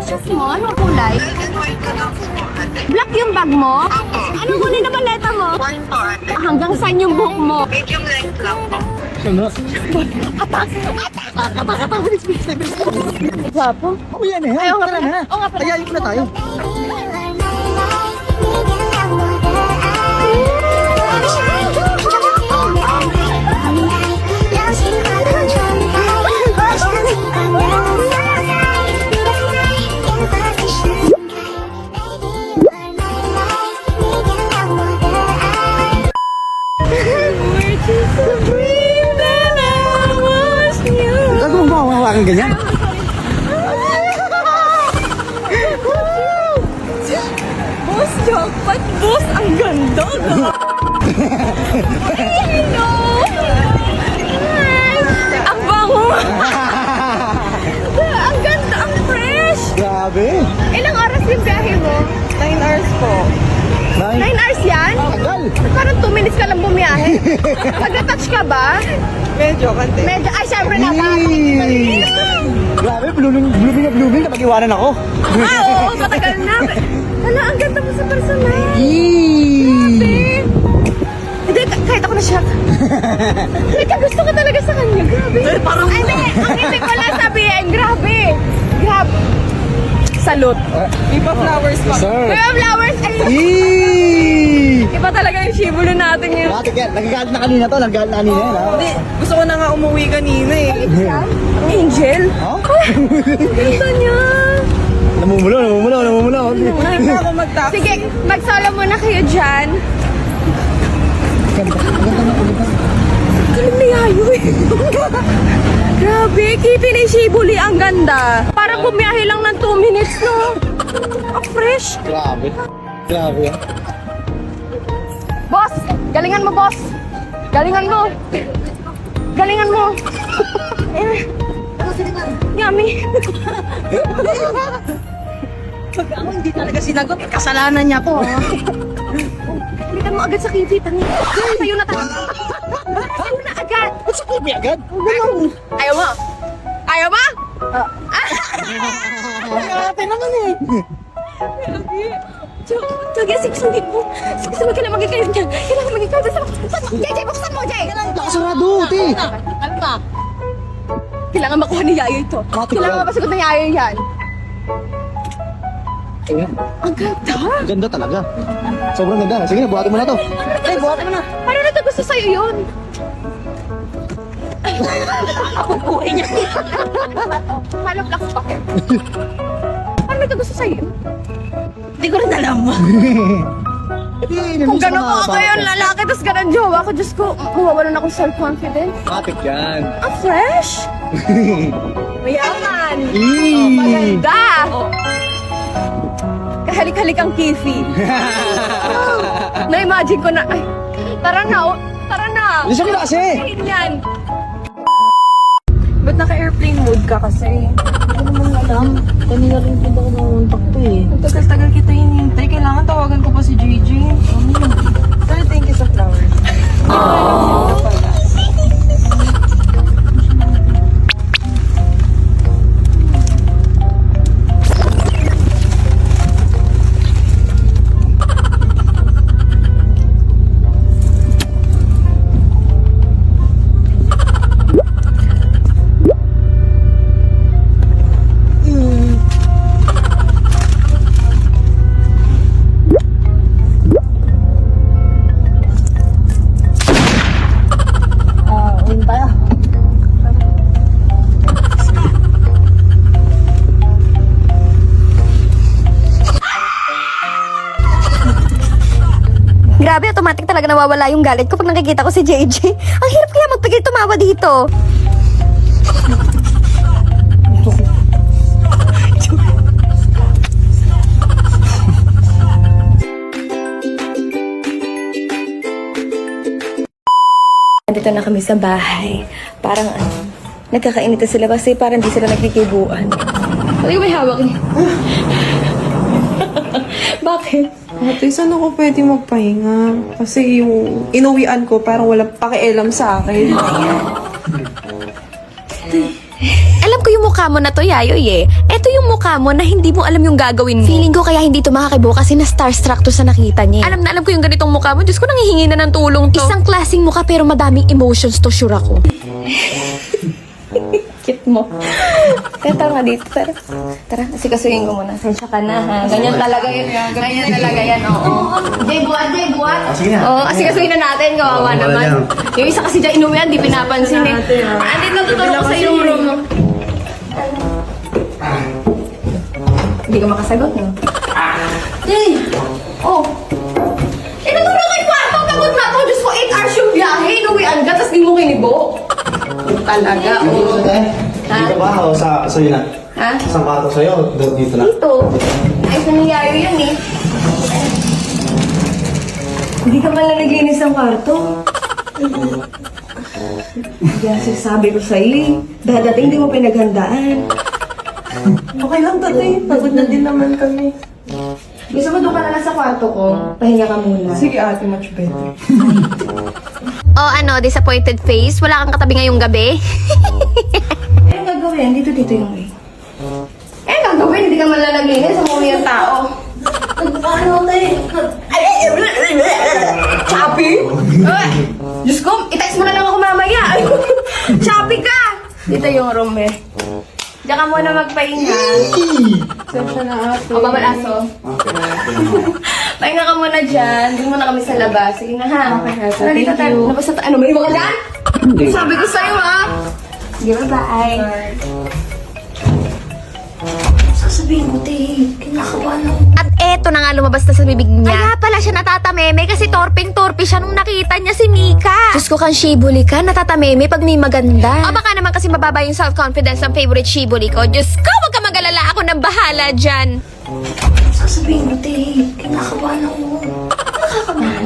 shoes mo? Anong kulay? Black yung bag mo? Anong kulay na baleta mo? One. Hanggang saan yung buhok mo? Medium length lang po. Gwapo. Oh, yan eh. Ayaw nga Tara pala. na. Oo nga pala. Ayayin ko na tayo. Hawakan ganyan? Boss, jackpot, boss! Ang ganda! Hello! Hi! 9 Nine. hours yan? Tagal. Parang 2 minutes ka lang bumiyahe. Nag-touch ka ba? Medyo, kanti. Medyo, ay syempre naman. Yee! Grabe, blooming, blooming na blooming kapag iwanan ako. Ah, oo, matagal na. Hala, ang ganda mo sa personal. Yee! Hindi, ka- kahit ako na-shock. Ika, gusto ko talaga sa kanya. Grabe. parang... Ay, hindi. Ang hindi ko lang sabihin. Grabe. Grabe. Salute. Iba flowers pa. Sir. Kuya Flowers, ay! Iba talaga yung shibulo natin ngayon. Kaya nagagalit na kanina to, nagagalit na kanina ha? Hindi, gusto ko na nga umuwi kanina eh. Angel? Ha? Ang ganda niya. Namumulo, namumulo, namumulo. Ngayon pa ako mag-taxi. Sige, mag-solo muna kayo dyan. Ganda, ganda na, ganda. Galing Yayo eh. Grabe, Kipi ni Shibuli, ang ganda. Parang bumiyahe lang ng 2 minutes, no? Ang fresh. Grabe. Grabe yan. Boss, galingan mo, boss. Galingan mo. Galingan mo. eh, yummy. Pag ako hindi talaga sinagot, kasalanan niya po. Balikan mo agad sa Kipi, tangi. Tayo na tayo. Tayo na agad. Ba't sa kubi agad? Ayaw mo? Ayaw mo? Ate naman eh. Sige, sige, sundin mo. Sige, sige, kailangan maging kayo dyan. Kailangan maging kayo dyan. Jay, Jay, buksan mo, Jay. Nakasarado, te. Ba? Kailangan makuha ni Yayo ito. Bakit Kailangan ba? mapasagot ng Yayo yan. Ayan. Ang ganda. Ganda talaga. Sobrang ganda. Sige na, buhatin mo na to. Ay, buhat mo na. Paano na ito gusto sa'yo yun? Ako buhay niya. Halo black pa. Paano ito gusto sa'yo? Hindi ko rin alam. Kung gano'n ko ako yung lalaki, tapos gano'n jowa ko, Diyos ko, mawawalan ako self-confidence. Bakit yan? Ang fresh! Mayaman! Eee! Maganda! Kahalik-halik ang kifi. Na-imagine ko na, ay, tara na, oh, tara na! Lisa mo na kasi! Yan! Ba't naka-airplane mode ka kasi? Ano naman alam? Kanina rin din ako nanguntak to eh. Ang tagal-tagal kita hinihintay. Kailangan tawagan ko pa si JJ. Pero thank you sa flowers. Ah, Grabe, automatic talaga nawawala yung galit ko pag nakikita ko si JJ. Ang hirap kaya magpigil tumawa dito. Dito na kami sa bahay. Parang ano, nagkakainita sila kasi parang di sila nagkikibuan. Ano yung may hawak niya? Bakit? Ate, saan ako pwede magpahinga? Kasi yung inuwian ko parang walang pakialam sa akin. Alam ko yung mukha mo na to, Yayoy eh. Ito yung mukha mo na hindi mo alam yung gagawin mo. Feeling ko kaya hindi to makakibo kasi na starstruck to sa nakita niya. Alam na alam ko yung ganitong mukha mo. Diyos ko, nanghihingi na ng tulong to. Isang klaseng mukha pero madaming emotions to, sure ako. Cute mo. Tara, tara nga dito. Tara. Tara, asikasuhin ko muna. Sensya ka na, ha? Ganyan talaga yan. Ganyan talaga yan, oo. Jay, buhat, Jay, buhat. Ah, sige na. Oo, asikasuhin na natin. Kawawa Oo, naman. Yung isa kasi dyan inuwi yan, di pinapansin eh. Andit lang tuturo ko sa yung room. Hindi ka makasagot, no? Jay! Oh! Eh, Talaga, oo. Ha? Dito ba ako sa sa'yo na? Ha? Ka ako sa'yo? Dito na. Dito. Ay, nangyayari yan eh. Hindi ka man lang naglinis ng kwarto. Yan, sinasabi ko sa'yo eh. Dadating, hindi mo pinaghandaan. Okay lang, tatay. Pagod na din naman kami. Gusto mo doon ka na lang sa kwarto ko? Pahinga ka muna. Sige, ate, much better. Oh, ano, disappointed face? Wala kang katabi ngayong gabi? eh, ang gagawin? Dito, dito yung way. Eh, ang gagawin? Hindi ka man lang naglinis. Umuwi yung tao. Ano, te? Ay, ay, ay, Choppy? Ay, Diyos ko, i-text mo na lang ako mamaya. Ay, Choppy ka! Dito yung room eh. Diyan ka muna magpahinga. Sensya na, ate. O, babal aso. Pahinga ka muna dyan. Doon muna kami sa labas. Sige na ha. Okay, Thank tayo. you. Labas na tayo. Ano, may ka dyan? Sabi ko sa'yo ha. Sige, bye-bye. Sasabihin mo, te. Kinakabahan ako. At eto na nga lumabas na sa bibig niya. Kaya pala siya natatameme kasi torping-torpe siya nung nakita niya si Mika. Diyos ko kang shibuli ka, natatameme pag may maganda. O baka naman kasi mababa yung self-confidence ng favorite shibuli ko. Diyos ko, wag ka magalala. Ako nang bahala dyan. Sasabihin mo, te. Kinakabahan ako. Nakakabahan?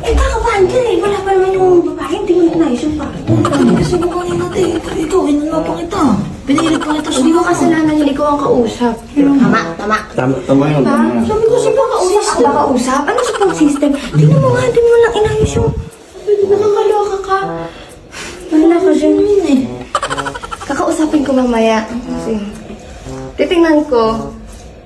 Eh, kakabahan ka eh. Wala pa naman yung babae. Hindi mo nais yung pa. Hindi kasi mo kanina, te. Ikaw, hinala pa kita. Pinilit pa kita sa Hindi mo kasalanan, hindi ko ang kausap. Tama, tama. Tama, tama yun. Diba? Sabi ko, support kausap ako ba kausap? Ano support system? Tingnan mo nga, hindi mo lang inayos yung... Nakakaloka ka. Wala ka dyan. eh. Kakausapin ko mamaya. Kasi, titingnan ko,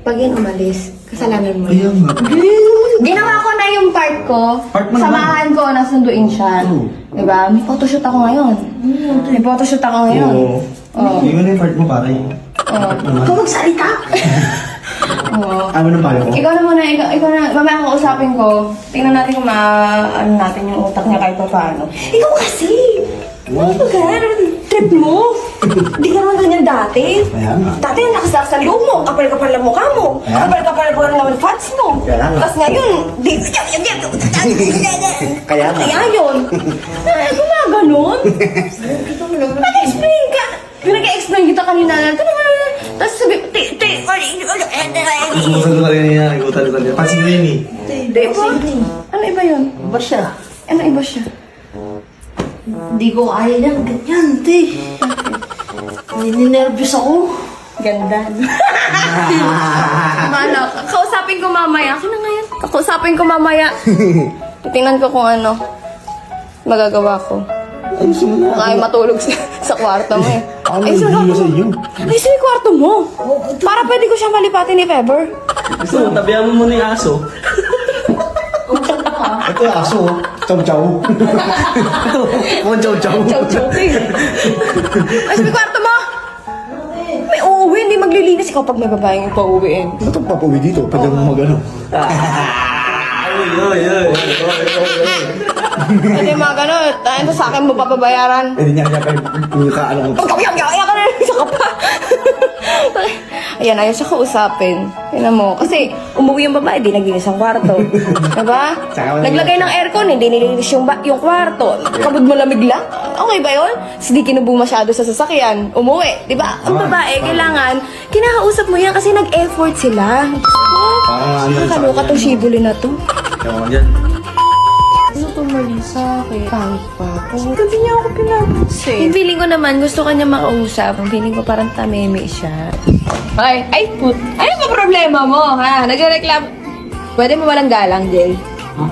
pag yan umalis, kasalanan mo. Nga. Ginawa ko na yung part ko. Part mo naman. Samahan ko na sunduin siya. Oo. Diba? May photoshoot ako ngayon. May photoshoot ako ngayon. Oo. Oo. Yun na yung part mo, pare. Oo. Ikaw magsalita. Oo. Ano nang payo ko? Ikaw na muna, ikaw, ikaw na, mamaya ang kausapin ko. Tingnan natin kung ma, ano natin yung utak niya kahit pa paano. Ikaw kasi! Ano ba ka? Ano ba trip mo? Hindi ka naman ganyan dati. Kaya nga. Dati yung nakasak sa loob mo, kapal-kapal ang mukha mo, Kaya kapal-kapal ang naman fats mo. Kaya nga. Tapos ngayon, di, Kaya nga. kaya yun. Eh, gumaganon. Nag-explain ka. Pinag-explain kita kanina. Ito naman. Tapos sabi, ti, ti, Gusto ko rin niya. Igutan ko rin. Pansin ko yun eh. Di ba? Ano iba yun? Ba siya? Ano iba siya? Hindi ko kaya yan. Ganyan, te. Nininervous ako. Ganda. Mana, kausapin ko mamaya. Ako na ngayon. Kakausapin ko mamaya. Titingnan ko kung ano magagawa ko. Ayos mo na. Ayaw matulog sa, sa kwarto mo eh. Ano Ay, sa yung sa iyo? Ay, sa kwarto mo. Para pwede ko siya malipatin if ever. Gusto mo, tabihan mo muna yung aso. Ito aso. oh. Chow chow. Ito. chow chow. Chow chow ka eh. Ay, sa kwarto mo. May uuwi, hindi maglilinis. Ikaw pag may babaeng pauwiin. Ba't ang papawi dito? Pwede mo mag ano? Uy, uy, uy. Hindi mga ganun. Ano sa akin mo papabayaran? Pwede niya niya kayo yung kaano ko. Pag kawiyak, iyak ka na isa ka pa. Ayan, ayaw siya kausapin. Tingnan mo. Kasi umuwi yung babae, di naglinis ang kwarto. diba? Tsaka wala- Naglagay ng aircon, hindi nilinis yung, ba- yung kwarto. Kabod malamig lang. Okay ba yun? Tapos di kinubo masyado sa sasakyan. Umuwi. Diba? Ang babae, kailangan, kinakausap mo yan kasi nag-effort sila. Parang ano sa Nakaloka tong shibuli na to. Ewan ko dyan. Mali sa akin? Pangit pa ako. Hindi niya ako pinapansin. Yung feeling ko naman, gusto ka niya makausap. Yung feeling ko parang tameme siya. Ay, ay, put. Ano ba problema mo, ha? Nagreklamo. Pwede mo walang galang, Jay?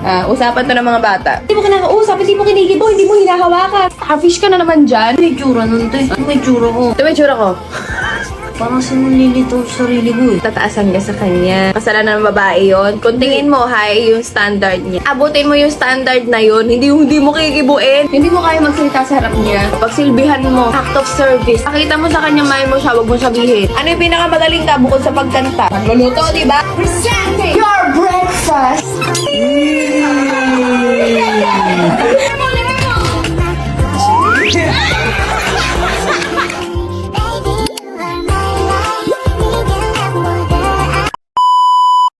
Ah, usapan to ng mga bata. Hindi mo kinakausap, hindi mo kinikibo, hindi mo hinahawakan. Starfish ka na naman dyan. Yung tsura nun, te? Ano yung tsura ko? Ito may tsura ko. Parang sinulilito sa sarili ko eh. Tataasan ka sa kanya. Kasalanan ng babae yon. Kung tingin mo high yung standard niya, abutin mo yung standard na yon. Hindi yung hindi mo kikibuin. Hindi mo kaya magsalita sa harap niya. Pagsilbihan mo, act of service. Pakita mo sa kanya, mahal mo siya, huwag mo sabihin. Ano yung pinakamagaling ka bukod sa pagkanta? Magluluto, di ba? Presenting your breakfast.